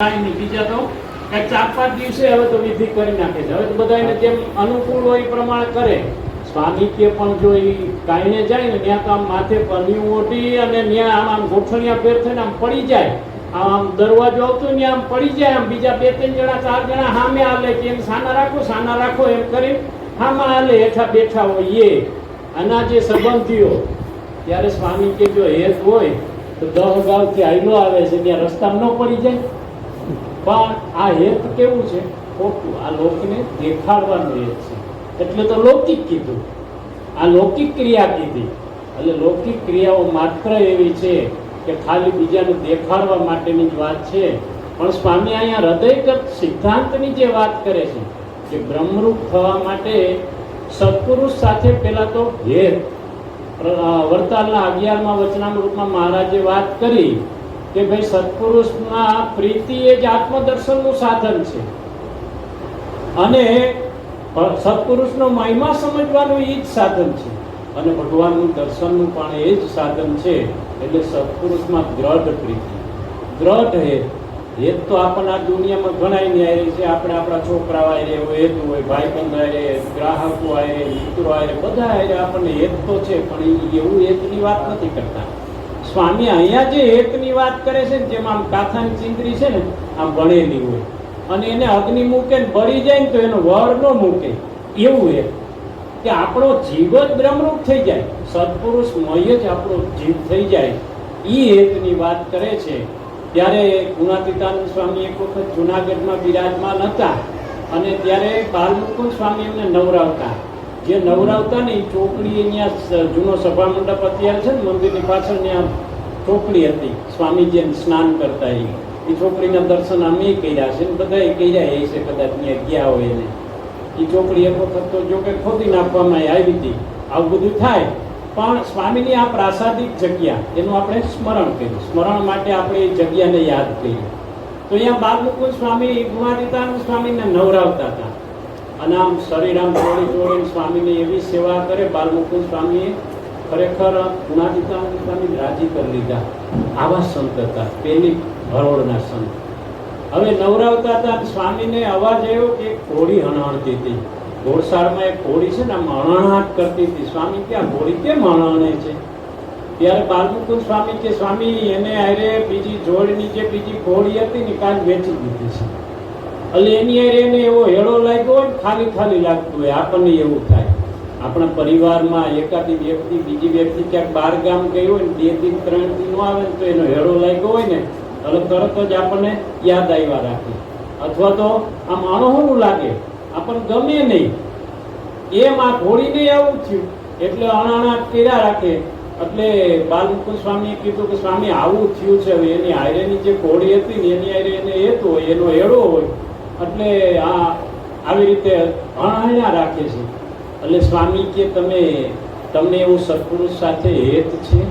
બીજા તો ચાર પાંચ દિવસે હવે તો વિધિ કરી નાખે છે. હવે તો બધાને જેમ અનુકૂળ હોય એ પ્રમાણે કરે. સ્વામી કે પણ જો એ કાંઈને જાય ને ત્યાં તો આમ માથે પન્યું ઓઢી અને ત્યાં આમ આમ ગોઠણિયા ફેર થઈને આમ પડી જાય. આમ દરવાજો આવતો ને આમ પડી જાય. આમ બીજા બે ત્રણ જણા, ચાર જણા સામે હાલે કે એમ સાના રાખો સાના રાખો એમ કરી હામાં હાલે, હેઠા બેઠા હોય એ આના જે સંબંધીઓ, ત્યારે સ્વામી કે જો હેત હોય, તો દહ ગાવથી આયલો આવે છે, ત્યાં રસ્તામાં ન પડી જાય. પણ આ હેત કેવું છે? ખોટું. આ લોકને દેખાડવાનું હેત છે. એટલે તો લૌકિક કીધું. આ લૌકિક ક્રિયા કીધી. એટલે લૌકિક ક્રિયાઓ માત્ર એવી છે કે ખાલી બીજાને દેખાડવા માટેની જ વાત છે. પણ સ્વામી અહીંયા હૃદયગત સિદ્ધાંતની જે વાત કરે છે કે બ્રહ્મરૂપ થવા માટે સત્પુરુષ સાથે પહેલા તો પ્ર- વરતાલના અગિયારમાં વચનામૃતમાં મહારાજે વાત કરી. કે ભાઈ સત્પુરુષમાં પ્રીતિ એ જ આત્મદર્શનનું સાધન છે. અને સત્પુરુષનો મહિમા સમજવાનું એ જ સાધન છે. અને ભગવાનનું દર્શનનું પણ એ જ સાધન છે, એટલે સત્પુરુષમાં દ્રઢ પ્રીતિ. દ્રઢ હે હેત તો આપણને આ દુનિયામાં ઘણા ન્યાય છે. આપણે આપણા છોકરાઓ આયરે હોય હેતુ હોય ભાઈ બંધ આયરે ગ્રાહકો આવે મિત્રો આવે બધા આયરે આપણને હેત તો છે, પણ એવું હેતની વાત નથી કરતા. સ્વામી અહીંયા જે એકની વાત કરે છે જેમ આમ કાથાની ચિંદરી છે ને, આમ ભણેલી હોય. અને એને અગ્નિ મૂકે ને બળી જાય ને તો એનો વર ન મૂકે. એવું એ. કે આપણો જીવ જ બ્રહ્મરૂપ થઈ જાય. સત્પુરુષ મય જ આપણો જીવ થઈ જાય. એ હેતની વાત કરે છે. ત્યારે ગુણાતીતાનંદ સ્વામી એક વખત જુનાગઢમાં બિરાજમાન હતા. અને ત્યારે બાલમુકુંદ સ્વામી એમને નવરાવતા. જે નવરાવતા ને એ ચોકડી અહીંયા જૂનો સભા મંડપ અત્યારે છે ને, મંદિરની પાછળ ત્યાં ચોકડી હતી, સ્વામીજી એમ સ્નાન કરતા એ. એ ચોકડીના દર્શન અમે કર્યા છે બધાએ કર્યા એ છે કદાચ ત્યાં ગયા હોય એને. એ ચોકડી એક વખત તો જો કે ખોદી નાખવામાં આવી હતી. આવું બધું થાય, પણ સ્વામીની આ પ્રાસાદિક જગ્યા, એનું આપણે સ્મરણ કર્યું. સ્મરણ માટે આપણે એ જગ્યાને યાદ કરીએ તો અહીંયા બાલમુકુંદ સ્વામી ગુણાતીતાનંદ સ્વામીને નવરાવતા હતા. અને આમ શરીર આમ ચોળી ચોળીને સ્વામીની એવી સેવા કરે બાલમુકુંદ સ્વામીએ ખરેખર ગુણાતીતાનંદ સ્વામી રાજી કરી લીધા. આવા સંત હતા. પેલી હરોળના સંત. હવે નવરાવતા હતા સ્વામીને અવાજ આવ્યો કે ઘોડી હણહણતી હતી. ઘોડસાળમાં એક ઘોડી છે ને આમ કરતી હતી. સ્વામી ક્યાં? ઘોડી કેમ હણહણે છે? ત્યારે બાલમુકુદ સ્વામી કે, સ્વામી, એને આરે બીજી જોડની જે બીજી ઘોડી હતી ને કાલ વેચી દીધી છે. એટલે એની આરે એને એવો હેળો લાગ્યો હોય ને ખાલી ખાલી લાગતું હોય. આપણને એવું થાય. આપણા પરિવારમાં એકાદી વ્યક્તિ, બીજી વ્યક્તિ ક્યાંક બાર ગામ ગઈ હોય ને બે દિન ત્રણ દિન આવે તો એનો હેળો લાગ્યો હોય ને એટલે તરત જ આપણને યાદ આવ્યા રાખે. અથવા તો આમ અણહોરું લાગે. આપણને ગમે નહીં. એમ આ ઘોડીને આવું થયું. એટલે અણાણા કર્યા રાખે. એટલે બાલમુકુ સ્વામીએ કીધું કે, સ્વામી, આવું થયું છે હવે. એની હારેની જે ઘોડી હતી ને, એની હારે એને હેત હોય, એનો હેડો હોય. એટલે આ આવી રીતે અણહણ્યા રાખે છે. એટલે સ્વામી કે તમે, તમને એવું સત્પુરુષ સાથે હેત છે?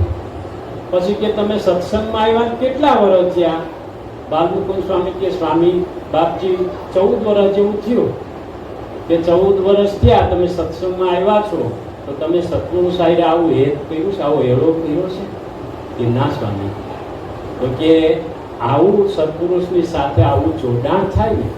પછી કે તમે સત્સંગમાં આવ્યા કેટલા વર્ષ થયા? બાલમુકુંદ સ્વામી કે, સ્વામી, બાપજી, ચૌદ વર્ષ જેવું થયું. કે ચૌદ વર્ષ થયા, તમે સત્સંગમાં આવ્યા છો, તો તમે સત્પુરુષ સાહેબ આવું હેત કર્યું છે? આવો હેળો કર્યો છે? કે ના, સ્વામી. તો કે આવું સત્પુરુષની સાથે આવું જોડાણ થાય ને,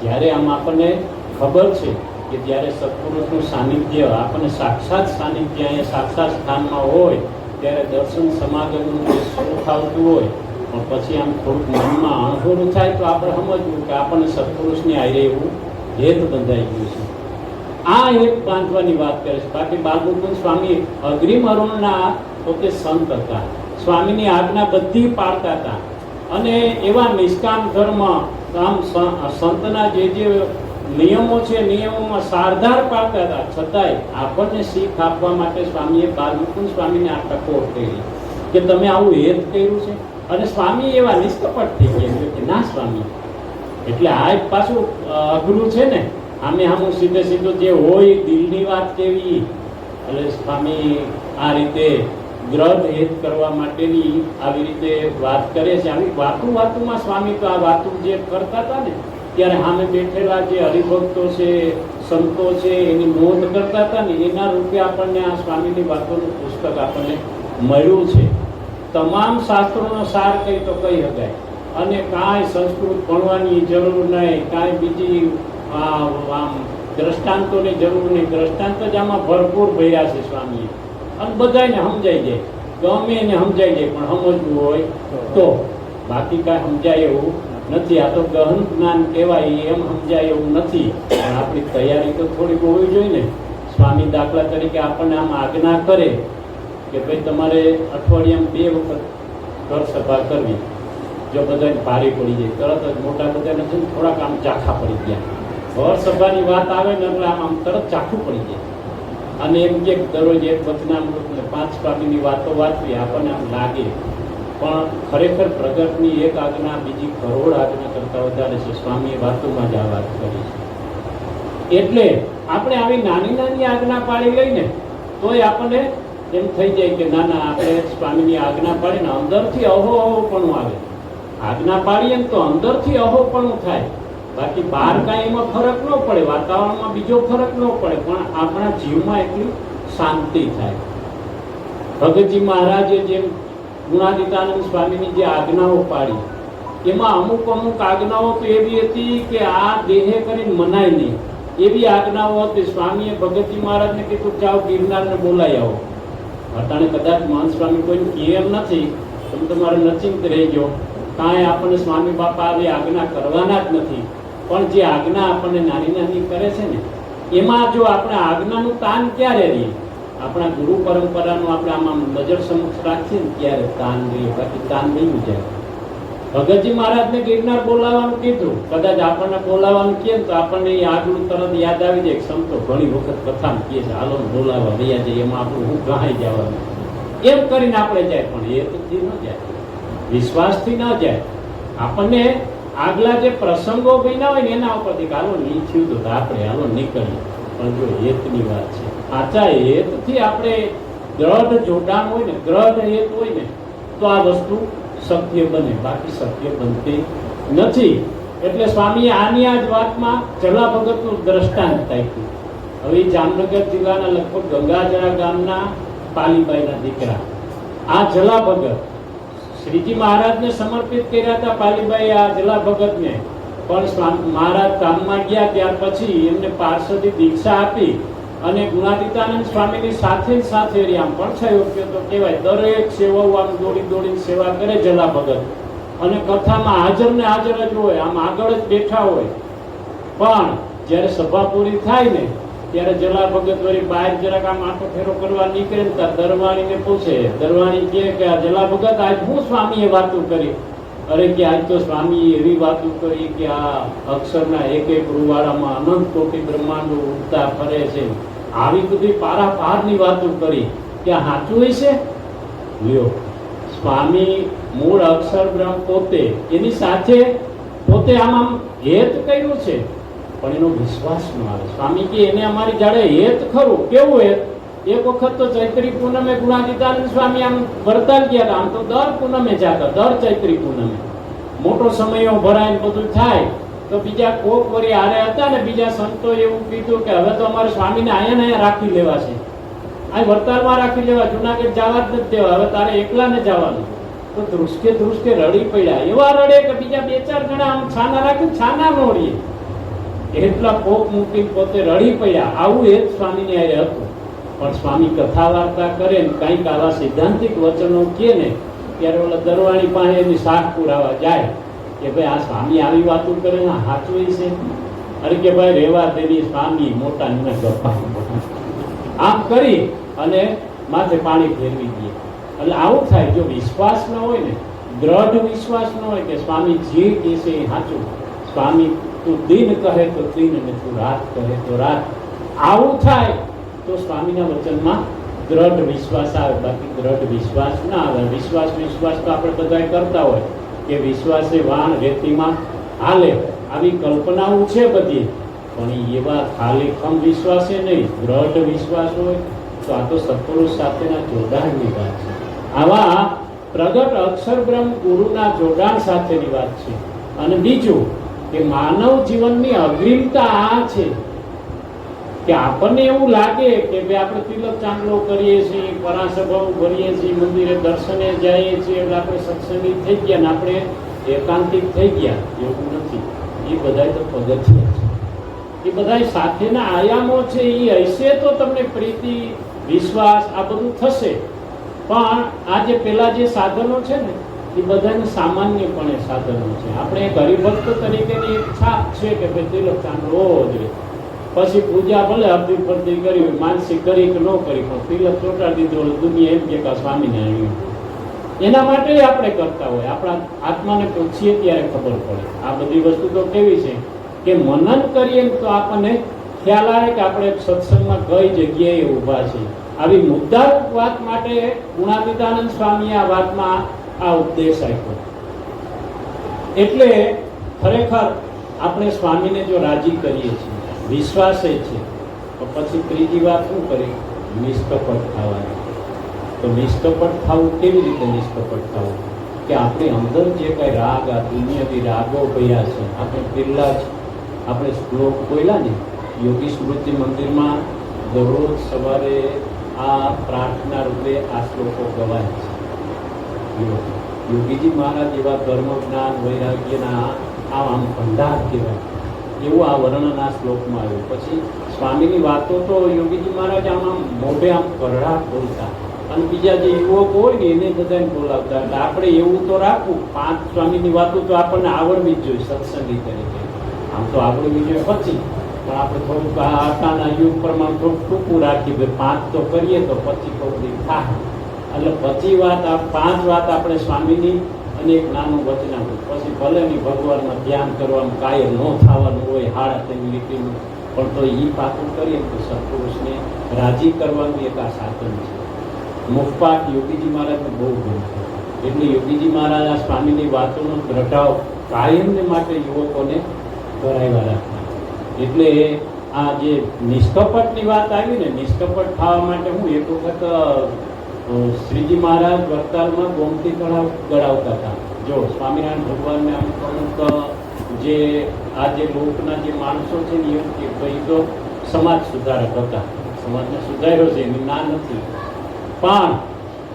ત્યારે આમ આપણને ખબર છે. કે જ્યારે સત્પુરુષનું સાનિધ્ય આપણને સાક્ષાત સાનિધ્ય અહીંયા સાક્ષાત સ્થાનમાં હોય, ત્યારે દર્શન સમાગમનું જે સુખ આવતું હોય, પણ પછી આમ થોડુંક મનમાં અણહોરું થાય તો આપણે સમજવું કે આપણને સત્પુરુષની આયરે એવું હેત બંધાઈ ગયું છે. આ હેત બાંધવાની વાત કરે છે. બાકી બાલમુકુંદ સ્વામી અગ્રિમ અરુણના પોતે સંત હતા. સ્વામીની આજ્ઞા બધી પાડતા હતા. અને એવા નિષ્કામ ધર્મ આમ સંતના જે જે નિયમો છે, નિયમોમાં સારધાર પાડતા હતા છતાંય આપણને શીખ આપવા માટે સ્વામીએ બાલમુકુંદ સ્વામીને આ ટકોર કરી કે તમે આવું હેત કર્યું છે. અને સ્વામી એવા નિષ્કપટ થઈ ગયા કે ના સ્વામી. એટલે આ પાછું અઘરું છે ને. આમે આમ સીધે સીધું જે હોય દિલની વાત કેવી, એટલે સ્વામી આ રીતે દ્રઢ હેત કરવા માટેની આવી રીતે વાત કરે છે. આવી વાતું વાતુમાં સ્વામી તો આ વાતું જે કરતા હતા ને ત્યારે સામે બેઠેલા જે હરિભક્તો છે, સંતો છે, એની નોંધ કરતા હતા ને, એના રૂપે આપણને આ સ્વામીની વાતોનું પુસ્તક આપણને મળ્યું છે. તમામ શાસ્ત્રોનો સાર કંઈ તો કહી શકાય. અને કાંઈ સંસ્કૃત ભણવાની જરૂર નહીં, કાંઈ બીજી આમ, દ્રષ્ટાંતોની જરૂર નહીં. દ્રષ્ટાંત જ આમાં ભરપૂર ભર્યા છે સ્વામીએ. અને બધાને સમજાઈ જાય. ગમે એને સમજાઈ જાય, પણ સમજવું હોય તો. બાકી કાંઈ સમજાય એવું નથી. આ તો ગહન જ્ઞાન કહેવાય એમ સમજાય એવું નથી. પણ આપણી તૈયારી તો થોડીક હોવી જોઈએ ને. સ્વામી દાખલા તરીકે આપણને આમ આજ્ઞા કરે કે ભાઈ તમારે અઠવાડિયામાં બે વખત ઘર સભા કરવી. જો બધાને ભારે પડી જાય. તરત જ મોટા બધાને છે થોડાક આમ ચાખા પડી ગયા. ઘર સભાની વાત આવે ને એટલે આમ આમ તરત ચાખું પડી જાય. અને એમ કે દરરોજ એક વચનામૃત પાંચ પાટીની વાતો વાંચવી આપણને આમ લાગે. પણ ખરેખર પ્રગટની એક આજ્ઞા, બીજી કરોડ આજ્ઞા કરતા વધારે છે. સ્વામીએ વાતોમાં જ આ વાત કરી છે. એટલે આપણે આવી નાની નાની આજ્ઞા પાડી લઈને તોય આપણને એમ થઈ જાય કે ના ના, આપણે સ્વામીની આજ્ઞા પાડીને અંદરથી અહો અહોપણું આવે. આજ્ઞા પાડીએ તો અંદરથી અહોપણું થાય. બાકી બહાર કાંઈ એમાં ફરક ન પડે, વાતાવરણમાં બીજો ફરક ન પડે, પણ આપણા જીવમાં એટલી શાંતિ થાય. ભગતજી મહારાજે જેમ ગુણાતીતાનંદ સ્વામીની જે આજ્ઞાઓ પાડી, એમાં અમુક અમુક આજ્ઞાઓ તો એવી હતી કે આ દેહે કરીને મનાય નહીં. એવી આજ્ઞાઓ હતી સ્વામીએ ભગતજી મહારાજને કીધું જાઓ ગિરનારને બોલાઈ આવો. અટાણે કદાચ મહાન સ્વામી કોઈ કહે નથી તમે તમારે નચિંત રહેજો. કાંઈ આપણને સ્વામી બાપા આવી આજ્ઞા કરવાના જ નથી. પણ જે આજ્ઞા આપણને નાની નાની કરે છે ને, એમાં જો આપણે આજ્ઞાનું તાન ક્યારે રહીએ આપણા ગુરુ પરંપરાનું આપણે આમાં નજર સમક્ષ રાખીએ ને ત્યારે તાન રહીએ બાકી તાન નહીં જાય ભગતજી મહારાજને ગિરનાર બોલાવવાનું કીધું. કદાચ આપણને બોલાવવાનું કહે તો આપણને એ આગલું તરત યાદ આવી જાય સંતો ઘણી વખત કથા કહે છે, હાલો બોલાવવા વૈયા જાય એમાં આપણું હું ગહાઈ જવાનું. એમ કરીને આપણે જાય, પણ એ તો ન જાય. વિશ્વાસથી ન જાય. આપણને આગલા જે પ્રસંગો બન્યા હોય ને એના ઉપરથી હાલો નહીં થયું તો આપણે, હાલો નીકળીએ. પણ જો હેતની વાત છે સાચા હેતથી આપણે દ્રઢ જોડાણ હોય ને, દ્રઢ હેત હોય ને, તો આ વસ્તુ સત્ય બને, બાકી સત્ય બનતી નથી. એટલે સ્વામી આની આ જ વાતમાં જલા ભગતનું દ્રષ્ટાંત આપ્યું. હવે જામનગર જિલ્લાના લગભગ ગંગાજળા ગામના પાલીબાઈના દીકરા. આ જલા ભગત, શ્રીજી મહારાજને સમર્પિત કર્યા હતા પાલીબાઈ આ જલા ભગતને. પણ મહારાજ કામમાં ગયા ત્યાર પછી એમને પાર્ષદી દીક્ષા આપી. અને ગુણાતીતાનંદ સ્વામીની સાથે સાથે આમ પડછાયો કે તો કહેવાય, દરેક સેવાઓ આમ દોડી દોડીને સેવા કરે જલા ભગત. અને કથામાં હાજર ને હાજર જ હોય, આમ આગળ જ બેઠા હોય. પણ જ્યારે સભા પૂરી થાય ને, ત્યારે જલા ભગત વળી બહાર જરાક આમ આંખો ફેરો કરવા નીકળે ને ત્યારે દરવાણીને પૂછે, દરવાણી કહે કે આ જલા ભગત, આજ હું સ્વામીએ વાતું કરી? અરે કે આજ તો સ્વામી એવી વાતો કરી કે આ અક્ષરના એક એક રૂવાળામાં અનંત કોટી બ્રહ્માંડો ઉડતા ફરે છે. આવી બધી પારાપારની વાતો કરી. કે સાચું હશે લ્યો. સ્વામી મૂળ અક્ષર બ્રહ્મ પોતે, એની સાથે પોતે આમ હેત કર્યું છે. પણ એનો વિશ્વાસ ન આવે. સ્વામી કે એને અમારી જાડે હેત ખરું? કેવું હેત? એક વખત તો ચૈત્રી પૂનમે ગુણાતીતાનંદ સ્વામી આમ વરતાલ ગયા. આમ તો દર પૂનમે જાતા, દર ચૈત્રી પૂનમે. મોટો સમયો ભરાય બધું થાય. તો બીજા કોક વળી આરે હતા ને બીજા સંતો એવું કીધું કે હવે તો અમારે સ્વામીને અહીંયા ને અહીંયા રાખી લેવા છે. આ વર્તારમાં રાખી લેવા, જુનાગઢ જવા જ નથી દેવા, હવે તારે એકલાને જવાનું. તો ધ્રુસકે ધ્રુસકે રડી પડ્યા. એવા રડે કે બીજા બે ચાર જણા આમ છાના રાખી છાના નો એટલા કોક મૂકી પોતે રડી પડ્યા. આવું એ જ સ્વામીની આરે હતું. પણ સ્વામી કથા વાર્તા કરે ને કંઈક આવા સિદ્ધાંતિક વચનો કહે ને, ત્યારે ઓલા દરવાણી પાસે એની શાક પુરાવા જાય. કે ભાઈ આ સ્વામી આવી વાતો કરે ને સાચું છે. અરે કે ભાઈ રેવા દેવી સ્વામી મોટા ને ગપ્પા આમ કરી અને માથે પાણી ફેરવી દે. એટલે આવું થાય, જો વિશ્વાસ ન હોય ને, દ્રઢ વિશ્વાસ ન હોય કે સ્વામી જે કે છે એ સાચું. સ્વામી તું દિન કહે તો દિન અને તું રાત કહે તો રાત. આવું થાય તો સ્વામીના વચનમાં દ્રઢ વિશ્વાસ આવે. બાકી દ્રઢ વિશ્વાસ ના આવે. વિશ્વાસ વિશ્વાસ તો આપણે બધા કરતા હોય. કે વિશ્વાસે વાણ રેતીમાં હાલે, આવી કલ્પનાઓ છે બધી. પણ એવા ખાલી ખમ વિશ્વાસે નહીં, દ્રઢ વિશ્વાસ હોય, તો આ તો સત્પુરુષ સાથેના જોડાણની વાત છે. આવા પ્રગટ અક્ષર બ્રહ્મ ગુરુના જોડાણ સાથેની વાત છે. અને બીજું કે માનવ જીવનની અગ્રિમતા આ છે કે આપણને એવું લાગે કે ભાઈ આપણે તિલક ચાંદલો કરીએ છીએ પરાસભાઓ ભરીએ છીએ, મંદિરે દર્શને જઈએ છીએ, એટલે આપણે સત્સંગી થઈ ગયા ને આપણે એકાંતિક થઈ ગયા, એવું નથી. એ બધાય તો પગથિયા છે. એ બધાય સાથેના આયામો છે, એ હશે તો તમને પ્રીતિ, વિશ્વાસ, આ બધું થશે. પણ આ જે પેલા જે સાધનો છે ને, એ બધાને સામાન્યપણે સાધનો છે. આપણે એક હરિભક્ત તરીકેની એક છે કે ભાઈ તિલક ચાંદલો હોવો જોઈએ પછી પૂજા ભલે અડધી ફરતી કરી માનસિક કરી કે ન કરી, પણ તિલક ચોટાડી દીધો દુનિયા એમ કે કા સ્વામિનારાયણ એના માટે આપણે કરતા હોય. આપણા આત્માને પૂછીએ ત્યારે ખબર પડે. આ બધી વસ્તુ તો કેવી છે કે મનન કરીએ તો આપણને ખ્યાલ આવે કે આપણે સત્સંગમાં કઈ જગ્યાએ ઊભા છે આવી મુદ્દા વાત માટે ગુણાતીતાનંદ સ્વામીએ આ વાતમાં આ ઉપદેશ આપ્યો. એટલે ખરેખર આપણે સ્વામીને જો રાજી કરીએ છીએ વિશ્વાસે છે. તો પછી ત્રીજી વાત શું કરી? નિષ્કપટ થવાની. તો નિષ્કપટ થવું કેવી રીતે નિષ્કપટ થવું? કે આપણી અંદર જે કંઈ રાગ આ દુનિયાથી રાગો ભયા છે, આપણે પહેલાં જ આપણે શ્લોક બોલ્યા ને, યોગી સ્મૃતિ મંદિરમાં દરરોજ સવારે આ પ્રાર્થના રૂપે આ શ્લોકો ગવાય છે. યોગ. યોગીજી મહારાજ એવા ધર્મ જ્ઞાન વૈરાગ્યના આમ ભંડાર કહેવાય. એવું આ વર્ણન શ્લોકમાં આવ્યું. પછી સ્વામીની વાતો તો યોગીજી મહારાજ આમ આમ મોઢે આમ કરડા બોલતા. અને બીજા જે યુવકો હોય ને એને બધાને બોલાવતા. એટલે આપણે એવું તો રાખવું. પાંચ સ્વામીની વાતો તો આપણને આવડવી જ જોઈએ સત્સંગી તરીકે. આમ તો આવડવી જોઈએ પછી. પણ આપણે થોડુંક આ આટાના યુગ પ્રમાણે થોડુંક ટૂંકું રાખીએ. ભાઈ, પાંચ તો કરીએ તો પછી થોડુંક થાય એટલે પછી વાત પાંચ વાત આપણે સ્વામીની અને એક નાનું વચનામૃત પછી ભલે ની ભગવાનમાં ધ્યાન કરવાનું કાયમ ન થવાનું હોય, હાડા તેની લીટીનું, પણ તો એ પાકું કરીએ તો સત્પુરુષને રાજી કરવાનું એક આ સાધન છે. મુખપાઠ યોગીજી મહારાજને બહુ ગમતો એટલે યોગીજી મહારાજ આ સ્વામીની વાતોનો પ્રભાવ કાયમને માટે યુવકોને કરાવ્યા રાખતા એટલે આ જે નિષ્કપટની વાત આવી ને, નિષ્કપટ થવા માટે હું એક વખત શ્રીજી મહારાજ વડતાલમાં ગોમતી તળાવ ગળાવતા હતા. જો સ્વામિનારાયણ ભગવાનને અમુક અમુક જે, આ જે લોકના જે માણસો છે ને એમ કે ભાઈ તો સમાજ સુધારક હતા. સમાજને સુધાર્યો છે, એનું ના નથી. પણ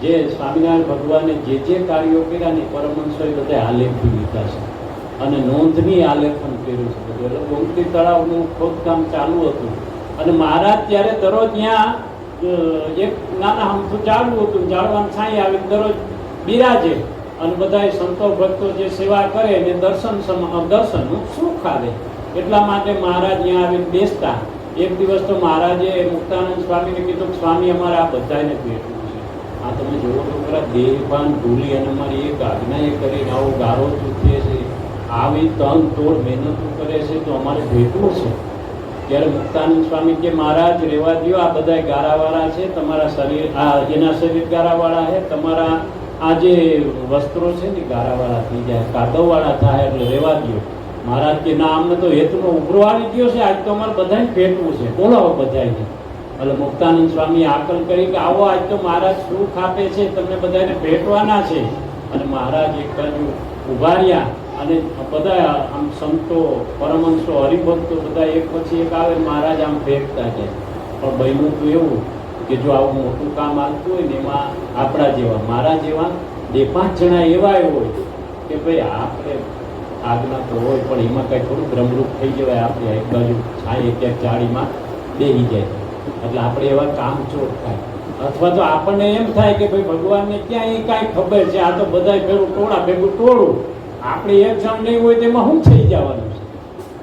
જે સ્વામિનારાયણ ભગવાને જે જે કાર્યો કર્યા ને પરમહંસોએ બધા આલેખી લીધા છે. અને નોંધની આલેખન કર્યું છે. બધું એટલે ગોમતી તળાવનું ખોદકામ ચાલુ હતું. અને મહારાજ ત્યારે દરરોજ ત્યાં એક નાના હમથું ચાલવું હતું ચાલવાનું છાંય આવી દરરોજ બિરાજે. અને બધાય સંતો ભક્તો જે સેવા કરે એને દર્શન દર્શનનું સુખ આવે એટલા માટે મહારાજ ત્યાં આવીને બેસતા. એક દિવસ તો મહારાજે મુક્તાનંદ સ્વામીને કીધું સ્વામી, અમારે આ બધાને ભેટવું છે. આ તમે જુઓ તો ખરા દેહભાન ભૂલી અને અમારી એક આજ્ઞા એ કરીને આવો ગારો ચૂકીએ છે. આવી તન તોડ મહેનતો કરે છે તો અમારે ભેટવું છે. ત્યારે મુક્તાનંદ સ્વામી કે, મહારાજ, રેવા દો આ બધા ગારાવાળા છે, તમારા શરીર, આ એના શરીર ગારાવાળા છે, તમારા આ જે વસ્ત્રો છે ને ગારાવાળા થઈ જાય કાદવવાળા થાય, એટલે રેવા દો મહારાજ કે, ના, અમને તો હેતુનો ઉભરો આવી ગયો છે, આજ તો અમારે બધાને ફેટવું છે. બોલાવો બધાને એટલે મુક્તાનંદ સ્વામી આકલ કરી કે, આવો, આજ તો મહારાજ સુખ આપે છે, તમને બધાને ભેટવાના છે. અને મહારાજ એક બાજુ ઊભા રહ્યા. અને બધા આમ સંતો, પરમહંસો, હરિભક્તો બધા એક પછી એક આવે, મહારાજ આમ ફેંકતા જાય. પણ બન્યું તો એવું કે જો આવું મોટું કામ આવતું હોય ને, એમાં આપણા જેવા, મારા જેવા બે પાંચ જણા એવા હોય કે ભાઈ આપણે આજ્ઞા તો હોય, પણ એમાં કંઈ થોડું ભ્રમરૂપ થઈ જવાય, આપણે એક બાજુ છાંય ક્યાંક જાળીમાં બેસી જાય. એટલે આપણે એવા કામ ચોર થાય. અથવા તો આપણને એમ થાય કે ભાઈ ભગવાનને ક્યાં એ કાંઈ ખબર છે, આ તો બધા ભેગું ટોળા ભેગું ટોળું. આપણે એક જણ નહીં હોય તેમાં શું થઈ જવાનું?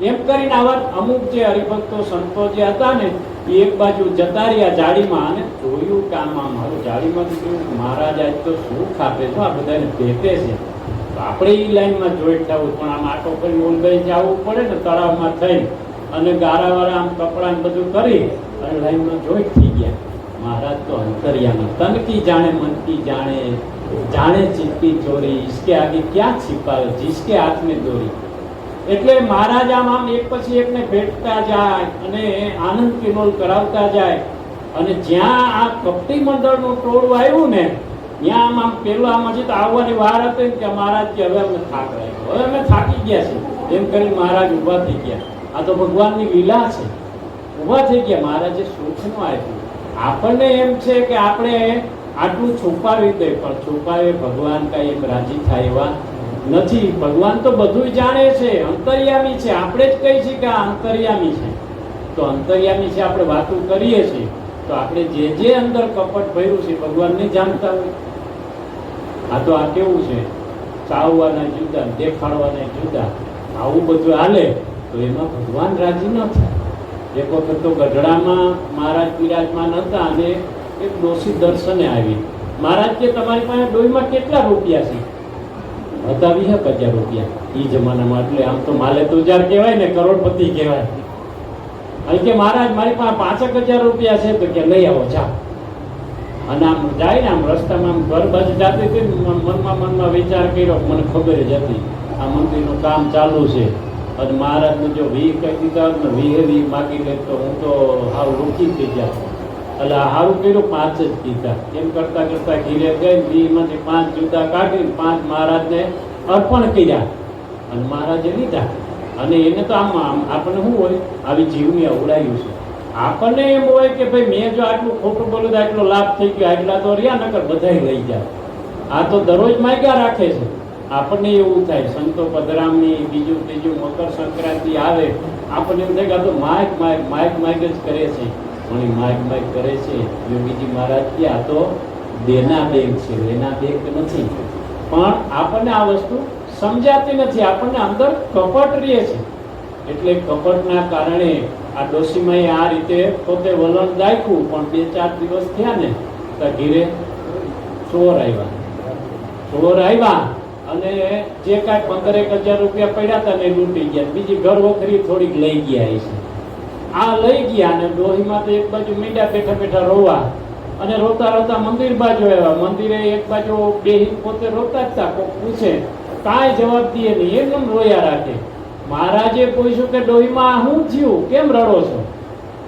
એમ કરીને આવા અમુક જે હરિભક્તો સંતો જે હતા ને, એ એક બાજુ જતા રહ્યા જાળીમાં અને જોયું કે મારું જાળીમાં જોયું મહારાજ આજ તો સુખ આપે છે, આ બધાને ભેટે છે. તો આપણે એ લાઈનમાં જોઈન્ટ થવું પણ આમ આટો કરી ઓલગાઈ જવું પડે ને, તળાવમાં થઈ અને ગારાવાળા આમ કપડાં બધું કરી અને લાઈનમાં જોઈન્ટ થઈ ગયા. મહારાજ તો અંતરિયામાં તનકી જાણે મનકી જાણે જાણે ચિત્તી ચોરી ઇસકે આગે ક્યાં છિપાયો? જીસકે હાથ દોરી. એટલે મહારાજ આમ આમ એક પછી એકને ભેટતા જાય અને આનંદ કિલોલ કરાવતા જાય. અને જ્યાં આ કપટી મંડળનું ટોળું આવ્યું ને, ત્યાં આમ આમ પેલો આમ હજી તો આવવાની વાર હતી ને કે મહારાજ કે હવે અમે થાક રહ્યો હવે અમે થાકી ગયા છે એમ કરી મહારાજ ઊભા થઈ ગયા. આ તો ભગવાનની લીલા છે. ઊભા થઈ ગયા. મહારાજે સૂચનો આપ્યું. આપણને એમ છે કે આપણે આટલું છુપાવી દે, પણ છુપાવે ભગવાન કઈ રાજી થાય એવા નથી. ભગવાન તો બધું જાણે છે, અંતર્યામી છે, આપણે જ કહી છીએ કે આ અંતર્યામી છે. તો અંતર્યામી છે, આપણે વાતો કરીએ છીએ. તો આપણે જે જે અંદર કપટ ભર્યું છે ભગવાનને જાણતા હોય. આ તો આ કેવું છે? ચાવવાના જુદા, દેખાડવાના જુદા. આવું બધું હાલે, તો એમાં ભગવાન રાજી ન થાય. એક વખત તો ગઢડામાં મહારાજ બિરાજમાન હતા અને એક ડોસી દર્શને આવી. મહારાજ કે, તમારી પાસે ડોઈમાં કેટલા રૂપિયા છે? હતા વીસ હજાર રૂપિયા. એ જમાનામાં એટલે આમ તો માલે તો હજાર કહેવાય ને, કરોડપતિ કહેવાય. અહીં કે, મહારાજ, મારી પાસે પાંચેક હજાર રૂપિયા છે. તો કે, લઈ આવો, જા. અને આમ જાય ને, આમ રસ્તામાં આમ ઘર બાજુ જાતી હતી મનમાં મનમાં વિચાર કર્યો મને ખબર જ હતી, આ મંદિરનું કામ ચાલુ છે. અને મહારાજને જો વી કહી દીધા હોત ને વીહે વી માગી લે તો હું તો હાવ રૂકી થઈ જાત. એટલે હારું કર્યું, પાંચ જ કીધા. એમ કરતા કરતા ઘીરે ગઈ વીમાંથી પાંચ જુદા કાઢી પાંચ મહારાજને અર્પણ કર્યા. અને મહારાજે લીધા. અને એને તો આમ આપણને શું હોય? આવી જીવની અવડાયું છે. આપણને એમ હોય કે ભાઈ, મેં જો આટલું ખોટું બોલું તો આટલો લાભ થઈ ગયો, આટલા તો રહ્યા, નકર બધા લઈ જાય. આ તો દરરોજ માગ્યા રાખે છે. આપણને એવું થાય, સંતો પદરામની બીજું ત્રીજું મકર સંક્રાંતિ આવે, આપણને એમ થાય કે આ તો માયક માયક માયક માયક જ કરે છે. એ માઇક માઇક કરે છે, યોગીજી મહારાજ કે આ તો દેના બેગ છે, લેના બેગ નથી. પણ આપણને આ વસ્તુ સમજાતી નથી, આપણને અંદર કપટ રહે છે. એટલે કપટના કારણે આ ડોશીમાએ આ રીતે પોતે વલણ દાખ્યું પણ બે ચાર દિવસ થયા ને, તો ઘીરે ચોર આવ્યા. ચોર આવ્યા અને જે કાંઈ પંદરેક હજાર રૂપિયા પડ્યા હતા ને લૂંટી ગયા. બીજી ઘર વખરી થોડીક લઈ ગયા છે આ લઈ ગયા અને ડોહીમાં તો એક બાજુ મીંડા બેઠા બેઠા રોવા અને રોતા રોતા મંદિર બાજુ આવ્યા. મંદિરે એક બાજુ બે પોતે રોતા જ કોક પૂછે, કાંઈ જવાબ દે નહીં. એકદમ રોયા રાખે. મહારાજે પૂછ્યું કે ડોહીમાં હું થયું? કેમ રડો છો?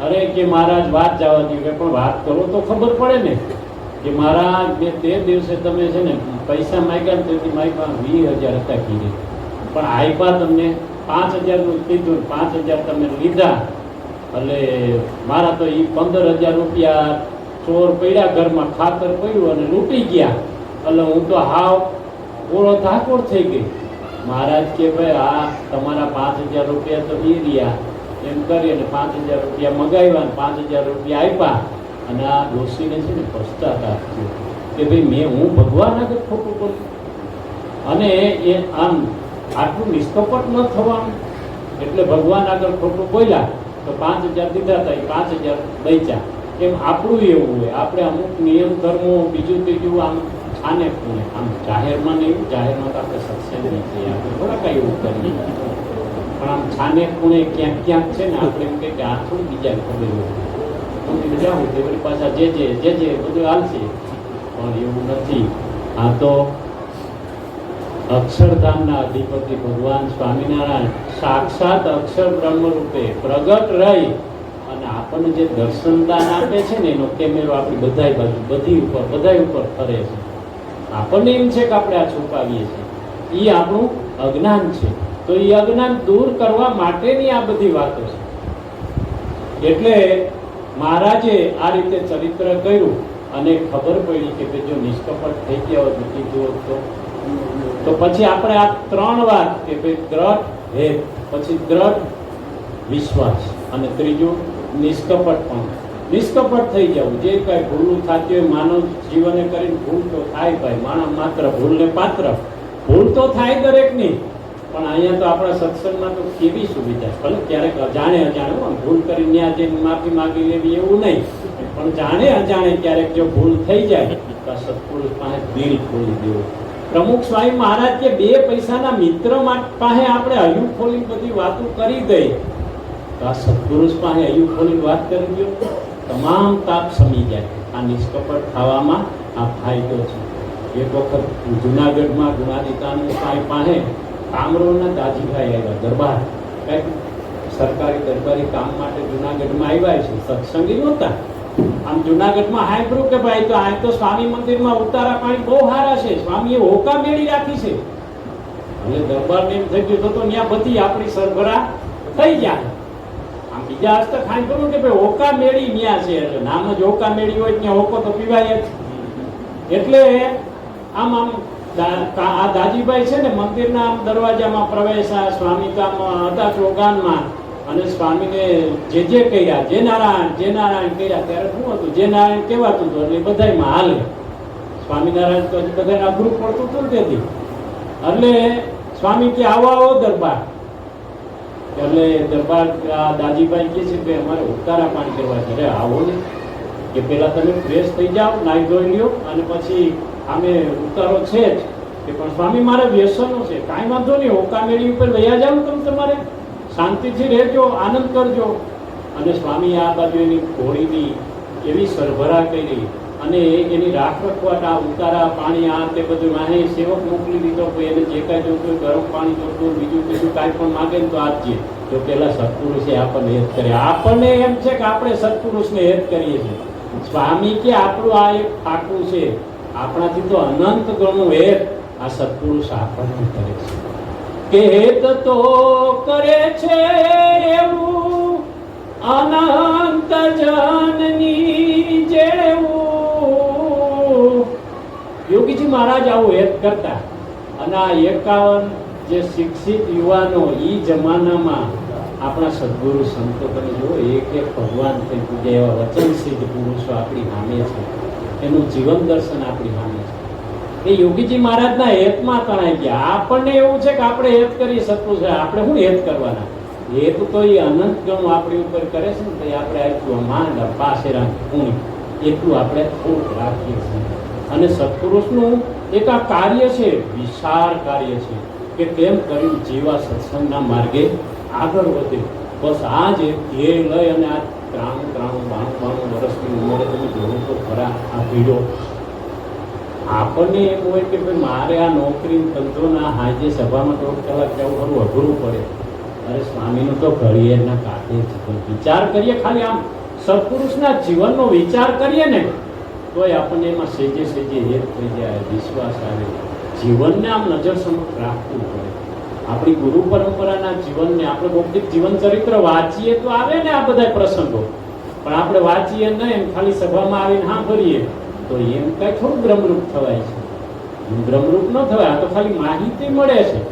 અરે, કે મહારાજ, વાત જવા દઉં કે પણ વાત કરો તો ખબર પડે ને. કે મહારાજ મેં તે દિવસે તમે છે ને પૈસા માગ્યા ને તેથી મારી વીસ હજાર હતા કીધી. પણ આપ્યા તમને પાંચ હજારનું કીધું પાંચ હજાર તમે લીધા. એટલે મારા તો એ પંદર હજાર રૂપિયા ચોર પડ્યા ઘરમાં, ખાતર પડ્યું અને લૂંટી ગયા. એટલે હું તો હાવ ઓળો ધાકોડ થઈ ગઈ. મહારાજ કે ભાઈ, આ તમારા પાંચ હજાર રૂપિયા તો એ રહ્યા. એમ કરી અને પાંચ હજાર રૂપિયા મગાવ્યા પાંચ હજાર રૂપિયા આપ્યા. અને આ ડોશીને છે ને પસ્તાતા કે ભાઈ, મેં, હું ભગવાન આગળ ખોટું કર્યું. અને એ આમ આટલું નિષ્કપટ ન થવાનું. એટલે ભગવાન આગળ ખોટું બોલ્યા. તો પાંચ હજાર દીધા હતા એ પાંચ હજાર બેચ્યા. એમ આપણું એવું હોય, આપણે અમુક નિયમ, ધર્મો, બીજું ત્રીજું આમ આને આમ જાહેરમાં નહીં, જાહેરમાં તો આપણે સત્સંગ નહીં થઈએ આપણે થોડા કાંઈ એવું કરીએ. પણ આમ છાને ખૂણે ક્યાંક ક્યાંક છે ને, આપણે એમ કહે કે આ થોડું બીજા ખબર હોય. જાઉં પાછા જે જે જે જે બધું હાલશે. પણ એવું નથી. આ તો અક્ષરધામના અધિપતિ ભગવાન સ્વામિનારાયણ સાક્ષાત અક્ષર બ્રહ્મ રૂપે પ્રગટ રહી અને આપણને જે દર્શનદાન આપે છે ને એનો કેમેરો આપણી બધાય બાજુ, બધી ઉપર, બધાય ઉપર ફરે છે. આપણને એમ છે કે આપણે આ છુપાવીએ છીએ. એ આપણું અજ્ઞાન છે. તો એ અજ્ઞાન દૂર કરવા માટેની આ બધી વાતો છે. એટલે મહારાજે આ રીતે ચરિત્ર કર્યું અને ખબર પડી કે જો નિષ્કપટ થઈ ગયા હોત ને કીધું તો? તો પછી આપણે આ ત્રણ વાત કે ભાઈ દ્રઢ હે પછી દ્રઢ વિશ્વાસ. અને ત્રીજું નિષ્કપટ પણ. નિષ્કપટ થઈ જવું. જે કઈ ભૂલું થતી હોય માનવ જીવને કરીને ભૂલ તો થાય ભાઈ. માણસ માત્ર ભૂલને પાત્ર. ભૂલ તો થાય દરેકની. પણ અહીંયા તો આપણા સત્સંગમાં તો કેવી સુવિધા છે? ભલે ક્યારેક અજાણે અજાણે ભૂલ કરી ત્યાં જઈને માફી માગી લેવી એવું નહીં. પણ જાણે અજાણે ક્યારેક જો ભૂલ થઈ જાય તો સત્પુરુષ પાસે દિલ ખોલી દેવું. પ્રમુખ સ્વામી મહારાજ કે બે પૈસાના મિત્ર પાસે આપણે હયું ખોલી બધી વાતો કરી દઈ. તો આ સત્પુરુષ પાસે હયું ખોલી વાત કરી દો તમામ તાપ સમી જાય. આ નિષ્કપટ થવામાં આ ફાયદો છે. એક વખત જુનાગઢમાં ગુણાદિતાનું સાંઈ પાસે કામરોના દાજીભાઈ આવ્યા દરબાર. કંઈક સરકારી દરબારી કામ માટે જુનાગઢમાં આવ્યા છે. સત્સંગી નહોતા. આમ જુનાગઢમાં હાંભળ્યું કે ભાઈ, તો આ તો સ્વામી મંદિરમાં ઉતારા પાણી બહુ સારા છે. સ્વામીએ હોકા મેળી રાખી છે. એટલે દરબારને એમ થઈ ગયું તો તો ત્યાં બધી આપણી સરભરા થઈ જાય આમ બીજા હસ્તે ખાઈ કરું કે ભાઈ, હોકા મેળી ન્યા છે. એટલે નામ જ હોકા મેળી હોય, ત્યાં હોકો તો પીવાય જ. એટલે આમ આમ આ દાજીભાઈ છે ને મંદિરના આમ દરવાજામાં પ્રવેશા સ્વામી કામ હતા ચોગાનમાં અને સ્વામીને જે જે કહ્યા જે નારાયણ જે નારાયણ કહ્યા ત્યારે શું હતું? જે નારાયણ કહેવાતું હતું એટલે બધા હાલે સ્વામિનારાયણ તો બધાને અઘરું પડતું હતું તેથી. એટલે સ્વામી કે આવો આવો દરબાર. એટલે દરબાર આ દાજીભાઈ કહે છે કે અમારે ઉતારા પાણી કરવા છે. અરે આવો ને. કે પહેલાં તમે ફ્રેશ થઈ જાઓ નાહી ધોઈ લ્યો અને પછી આમે ઉતારો છે જ. કે પણ સ્વામી મારે વ્યસનો છે. કાંઈ વાંધો નહીં હોકામેળી ઉપર લઈ જાઓ તમે તમારે. શાંતિથી રહેજો, આનંદ કરજો. અને સ્વામી આ બાજુ એની ઘોડીની એવી સરભરા કરી અને એની રાખ રખવાટ, આ ઉતારા, પાણી, આ તે બધું માહે સેવક મોકલી દીધો, કોઈ એને જે કાંઈ જોતું ગરમ પાણી જોતું બીજું બીજું કાંઈ પણ માગે ને તો આપજે તો પેલા સત્પુરુષે આપણને હેત કરે. આપણને એમ છે કે આપણે સત્પુરુષને હેત કરીએ છીએ. સ્વામી કે આપણું આ એક ઠાકુર છે, આપણાથી તો અનંત ગણું હેત આ સત્પુરુષ આપણને કરે છે. કે હેત તો કરે છે એવું, અનંત જનની જેવું. યોગીજી મહારાજ આવું એક કરતા, અને આ એકાવન જે શિક્ષિત યુવાનો એ જમાનામાં આપણા સદગુરુ સંતો તમે જુઓ, એક એક ભગવાન થઈ પૂજ્યા, એવા વચનસિદ્ધ પુરુષો આપણી સામે છે. એનું જીવન દર્શન આપણી સામે છે. એ યોગીજી મહારાજના હેતમાં તણાઈ ગયા આપણને એવું છે કે આપણે હેત કરી શકવું છે. આપણે શું હેત કરવાના? હેત તો એ અનંત ગણું આપણી ઉપર કરે છે ને, તો આપણે આટલું માંડ પાસેરા પૂણી એટલું આપણે ખૂબ રાખીએ છીએ. અને સત્પુરુષનું એક આ કાર્ય છે, વિશાળ કાર્ય છે, કે કેમ કરી જેવા સત્સંગના માર્ગે આગળ વધે. બસ આ જ ધ્યેય લઈ અને આ ત્રાણું ત્રાણું, બાણું બાણું વર્ષની ઉંમરે તમે જોવો તો ખરા આ ભીડો આપણને એમ હોય કે ભાઈ મારે આ નોકરી ધંધોના હાજે સભામાં દોઢ કલાક જવું ખરું અઘરું પડે. અરે સ્વામીનું તો ઘડીએના કાંઠે પણ વિચાર કરીએ ખાલી આમ. સત્પુરુષના જીવનનો વિચાર કરીએ ને, તોય આપણને એમાં સેજે સેજે એક થઈ જાય, વિશ્વાસ આવે. જીવનને આમ નજર સમક્ષ રાખવું પડે. આપણી ગુરુ પરંપરાના જીવનને, આપણે ભૌતિક જીવન ચરિત્ર વાંચીએ તો આવે ને આ બધા પ્રસંગો. પણ આપણે વાંચીએ નહીં ખાલી સભામાં આવીને હા ભરીએ. તો એમ કઈ થોડું બ્રહ્મરૂપ થવાય છે. બ્રહ્મરૂપ ન થવાય, આ તો ખાલી માહિતી મળે છે.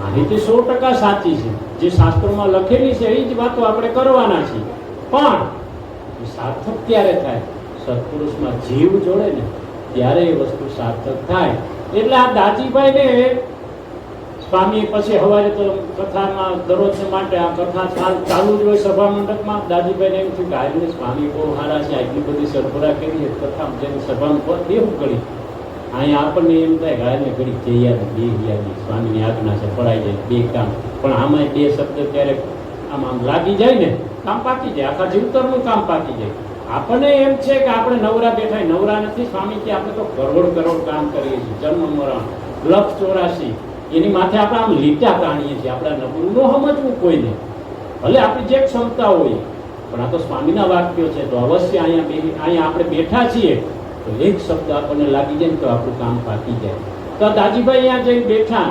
માહિતી સો ટકા સાચી છે. જે શાસ્ત્રોમાં લખેલી છે, એ જ વાતો આપણે કરવાના છીએ. પણ સાર્થક ક્યારે થાય? સત્પુરુષમાં જીવ જોડે ને, ત્યારે એ વસ્તુ સાર્થક થાય. એટલે આ દાજીભાઈને સ્વામી પછી હવારે તો કથામાં દરરોજ માટે આ કથા ચાલુ જ હોય સભા મંડપમાં. દાદીભાઈને એમ થયું કે આજને સ્વામી બહુ સારા આટલી બધી સરભરા કરી કથા જેને સભામાં દેવું કરી. અહીંયા આપણને એમ થાય કે ઘડી જઈયા બે યાદી સ્વામીની આજ્ઞા છે, પડાઈ જાય, બે કામ. પણ આમાં બે શબ્દ ક્યારેક આમ આમ લાગી જાય ને, કામ પાકી જાય. આખા જીવતરનું કામ પાકી જાય. આપણને એમ છે કે આપણે નવરા બેઠા નવરા નથી સ્વામી કે આપણે તો કરોડ કરોડ કામ કરીએ છીએ. જન્મ મરણ લક્ષ ચોરાશી એની માથે આપણે આમ લીટા પ્રાણીએ છીએ. આપણે નબળું ન સમજવું કોઈને. ભલે આપણી જે ક્ષમતા હોય, પણ આ તો સ્વામીના વાક્યો છે. તો અવશ્ય અહીંયા બે અહીંયા આપણે બેઠા છીએ, તો એક શબ્દ આપણને લાગી જાય ને તો આપણું કામ પાકી જાય. તો દાજીભાઈ અહીંયા જઈને બેઠા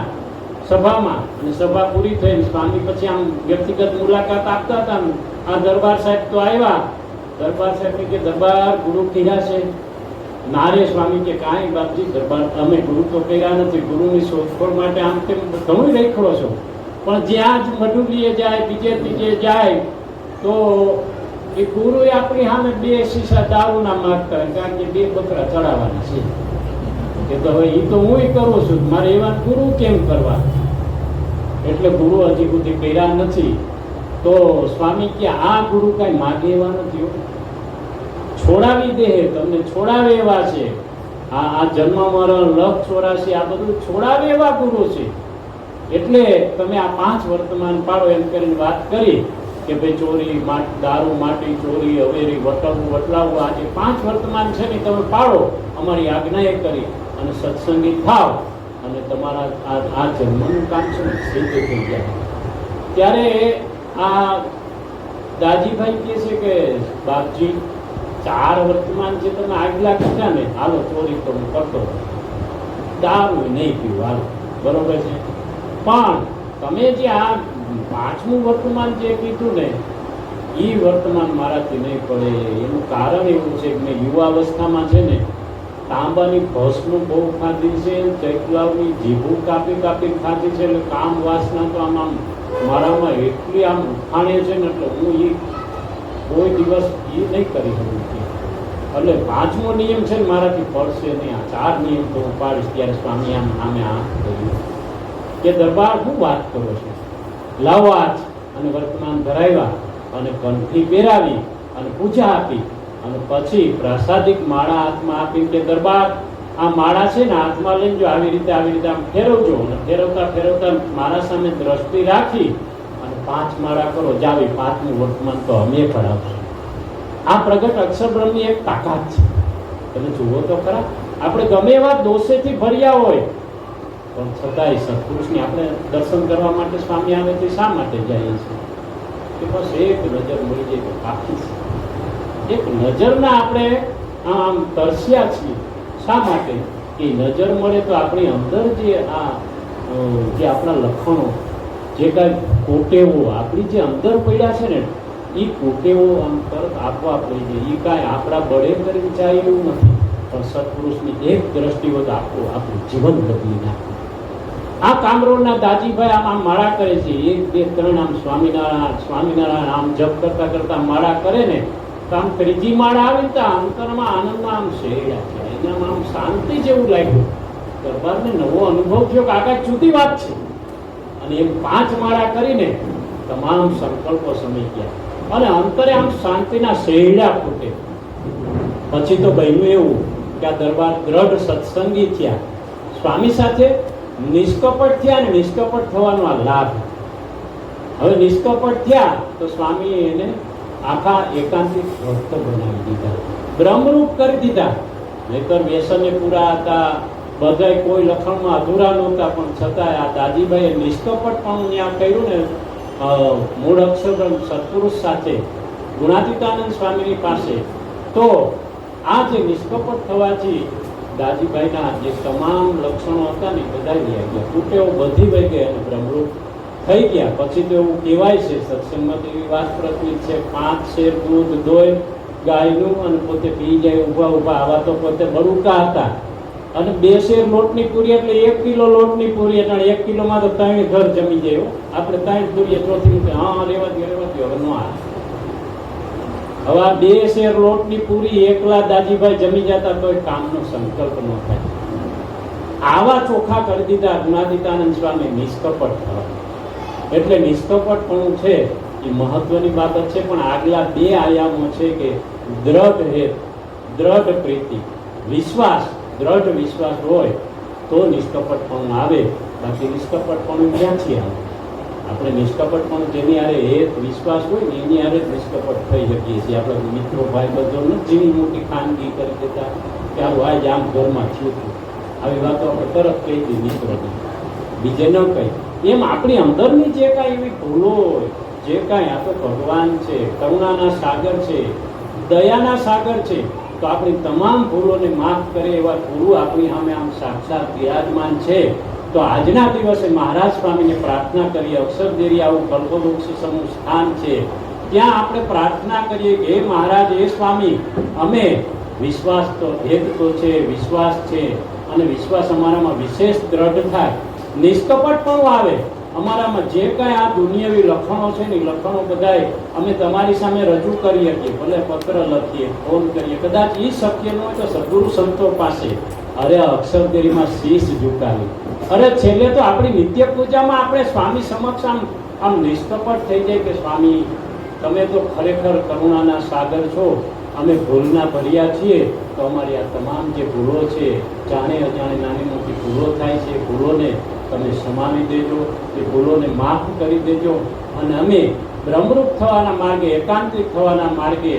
સભામાં, અને સભા પૂરી થઈ સ્વામી પછી આમ વ્યક્તિગત મુલાકાત આપતા હતા આ દરબાર સાહેબ તો આવ્યા. દરબાર સાહેબ કે દરબાર ગુરુ કીધા છે. નારે સ્વામી કે કાંઈ બાપજી, દરબાર અમે ગુરુ તો કર્યા નથી, ગુરુની શોધખોળ માટે આમ તેમ ઘણું રેખડો છો. પણ જ્યાં જ મડુલીએ જાય, બીજે ત્રીજે જાય, તો એ ગુરુએ આપણી સામે બે શીશા દારૂના માગતા કારણ કે બે બકરા ચડાવવાના છે. કે તો હવે એ તો હું કરું છું, મારે એવા ગુરુ કેમ કરવા? એટલે ગુરુ હજી સુધી કર્યા નથી. તો સ્વામી કે આ ગુરુ કાંઈ માગે એવા નથી. છોડાવી દે, તમને છોડાવે એવા છે. આ આ જન્મ મરણ, લખ છોડાશે આ બધું છોડાવે એવા ગુરુ છે. એટલે તમે આ પાંચ વર્તમાન પાડો એમ કરીને વાત કરી કે ભાઈ ચોરી દારૂ, માટી, ચોરી, હવેરી વટવું વટલાવવું આ જે પાંચ વર્તમાન છે ને તમે પાડો, અમારી આજ્ઞાએ કરી અને સત્સંગી થાવ અને તમારા આ આ જન્મનું કામ છે ને સિદ્ધ થઈ જાય. ત્યારે આ દાજીભાઈ કહે છે કે બાપજી ચાર વર્તમાન છે તમે આગલા કીધા ને હાલો ચોરી તો હું કરતો દારૂ નહીં પીવું, હાલો. બરોબર છે? પણ તમે જે આ પાંચમું વર્તમાન જે કીધું ને એ વર્તમાન મારાથી નહીં પડે. એનું કારણ એવું છે કે મેં યુવાવસ્થામાં છે ને, તાંબાની ભસનું બહુ ખાધી છે, ચૈતલાવની જીભું કાપી કાપી ખાધી છે, એટલે કામ વાસના તો આમ આમ મારામાં એટલી આમ ઉખાણે છે ને, એટલે હું એ કોઈ દિવસ એ નહીં કરી શકું. એટલે પાંચમો નિયમ છે ને મારાથી પડશે નહીં. આ ચાર નિયમ તો હું પાડીશ ત્યારે સ્વામી આમ આમે આ કર્યું. કે દરબાર શું વાત કરો છો? લાવો અને વર્તમાન ધરાવ્યા અને કંઠી પહેરાવી અને પૂજા આપી અને પછી પ્રસાદિક માળા હાથમાં આપી કે દરબાર, આ માળા છે ને હાથમાં લઈને જો આવી રીતે આવી રીતે આમ ફેરવજો. અને ફેરવતા ફેરવતા મારા સામે દ્રષ્ટિ રાખી પાંચ માળા કરો, જાવી પાંચનું વર્તમાન તો અમે કરાવશું આ પ્રગટ અક્ષરબ્રહ્મની એક તાકાત છે. તમે જુઓ તો ખરા, આપણે ગમે એવા દોષેથી ભર્યા હોય, પણ છતાંય સત્પુરુષની આપણે દર્શન કરવા માટે સ્વામી આવે તે શા માટે જઈએ છીએ કે બસ એક નજર મળી જાય તો બાકી છે. એક નજરના આપણે આમ તરસ્યા છીએ, શા માટે? એ નજર મળે તો આપણી અંદર જે આ જે આપણા લક્ષણો જે કાંઈ કોટેવો આપણી જે અંદર પડ્યા છે ને એ કોટેવો તરત આપવા પડી જાય એ કાંઈ આપણા બળે કરી જાય એવું નથી. પણ સત્પુરુષની એક દ્રષ્ટિવત આપવું આપણું જીવન બદલી નાખે આ કામરોડના દાજીભાઈ આમ આમ માળા કરે છે. એક, બે, ત્રણ આમ સ્વામિનારાયણ સ્વામિનારાયણ આમ જપ કરતા કરતા માળા કરે ને, તો આમ ત્રીજી માળા આવી તો અંતરમાં આનંદમાં આમ શેડ્યા છે. એનામાં આમ શાંતિ જેવું લાગ્યું. દરબારને નવો અનુભવ થયો. કે આ કાંઈક જુદી વાત છે. અને એમ પાંચ માળા કરીને તમામ સંકલ્પો સમય ગયા. અને અંતરે આમ શાંતિના શેરડા ફૂટે. પછી તો બન્યું એવું કે આ દરબાર દ્રઢ સત્સંગી થયા. સ્વામી સાથે નિષ્કપટ થયા અને નિષ્કપટ થવાનો આ લાભ. હવે નિષ્કપટ થયા તો સ્વામી એને આખા એકાંતિક ભક્ત બનાવી દીધા. બ્રહ્મરૂપ કરી દીધા. નહીતર વ્યસને પૂરા હતા. બધાય કોઈ લખાણમાં અધૂરા નહોતા, પણ છતાંય આ દાદીભાઈએ નિષ્કપટ પણ ત્યાં કર્યું ને મૂળ અક્ષર સત્પુરુષ સાથે ગુણાતીતાનંદ સ્વામીની પાસે. તો આ જે નિષ્કપટ થવાથી દાદીભાઈના જે તમામ લક્ષણો હતા ને બધા લઈ ગયા. તૂટેવો બધી વહી ગયા અને બ્રહ્મરૂપ થઈ ગયા. પછી તો એવું કહેવાય છે, સત્સંગમાં તો એવી વાત પ્રચલિત છે, પાંચ શેર દૂધ, દોય, ગાયનું અને પોતે પી જાય, ઊભા ઊભા આવા તો પોતે બળુકા હતા. અને બે શેર લોટની પૂરી એટલે એક કિલો લોટની પૂરી એટલે એક કિલોમાં તો ત્રણ ઘર જમી જાય આપણે ત્રણ પૂરી ચોથી રૂપે હા રેવા દો રેવા દો હવે નો હવે બે શેર લોટની પૂરી એકલા દાદીભાઈ જમી જતા તો કામનો સંકલ્પ ન થાય. આવા ચોખા કરી દીધા ગુણાદિતાનંદ સ્વામી, નિષ્કપટ થવા. એટલે નિષ્કપટપણું છે, એ મહત્વની બાબત છે, પણ આગલા બે આયામો છે કે દ્રઢ હેત, દ્રઢ પ્રીતિ, વિશ્વાસ દ્રઢ વિશ્વાસ હોય તો નિષ્કપટપણું આવે. બાકી નિષ્કપટપણું ક્યાંથી આવે આપણે નિષ્કપટપણું જેની આરે એ વિશ્વાસ હોય ને એની આરે નિષ્કપટ થઈ શકીએ છીએ. આપણે મિત્રો, ભાઈ બધો નથી જેની મોટી ખાનગી કરી દેતા કે આ વાજ આમ ઘરમાં થયું હતું. આવી વાતો આપણે તરત કહી દીધી મિત્રોને બીજે ન કહી. એમ આપણી અંદરની જે કાંઈ એવી ભૂલો હોય, જે કાંઈ આ તો ભગવાન છે, કરુણાના સાગર છે, દયાના સાગર છે તો આપણી તમામ ભૂલોને માફ કરે એવા ગુરુ આપણી સામે આમ સાક્ષાત વિરાજમાન છે. તો આજના દિવસે મહારાજ સ્વામીને પ્રાર્થના કરીએ. અક્ષરદેરી આવું કલ્પવૃક્ષ સમૂહ સ્થાન છે. ત્યાં આપણે પ્રાર્થના કરીએ કે, હે મહારાજ, હે સ્વામી, અમે વિશ્વાસ તો ભેદ તો છે, વિશ્વાસ છે અને વિશ્વાસ અમારામાં વિશેષ દ્રઢ થાય. નિષ્કપટ પણ આવે અમારામાં જે કાંઈ આ દુનિયાવી લક્ષણો છે ને લખણો બધાય અમે તમારી સામે રજૂ કરીએ કે ભલે પત્ર લખીએ ફોન કરીએ. કદાચ એ શક્ય ન હોય તો સદગુરુ સંતો પાસે અરે આ અક્ષરગીરીમાં શીશ ઝુકાવી. અરે છેલ્લે તો આપણી નિત્ય પૂજામાં આપણે સ્વામી સમક્ષ આમ આમ નિષ્કપટ થઈ જાય કે સ્વામી, તમે તો ખરેખર કરુણાના સાગર છો, અમે ભૂલના ભર્યા છીએ. તો અમારી આ તમામ જે ભૂલો છે, જાણે અજાણે નાની મોટી ભૂલો થાય છે, ભૂલોને તમે સમાવી દેજો, એ ભૂલોને માફ કરી દેજો. અને અમે બ્રહ્મરૂપ થવાના માર્ગે, એકાંતિક થવાના માર્ગે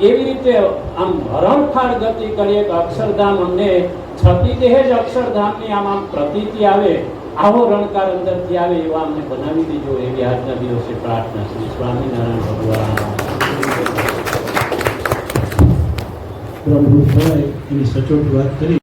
એવી રીતે આમ હરણફાળ ગતિ કરીએ કે અક્ષરધામ અમને છતી દેહ જ અક્ષરધામની આમ આમ પ્રતીતિ આવે, આવો રણકાર અંદરથી આવે એવા અમને બનાવી દેજો એવી આજના દિવસે પ્રાર્થના શ્રી સ્વામિનારાયણ ભગવાન. પ્રભુ થાય એની સચોટ વાત કરી.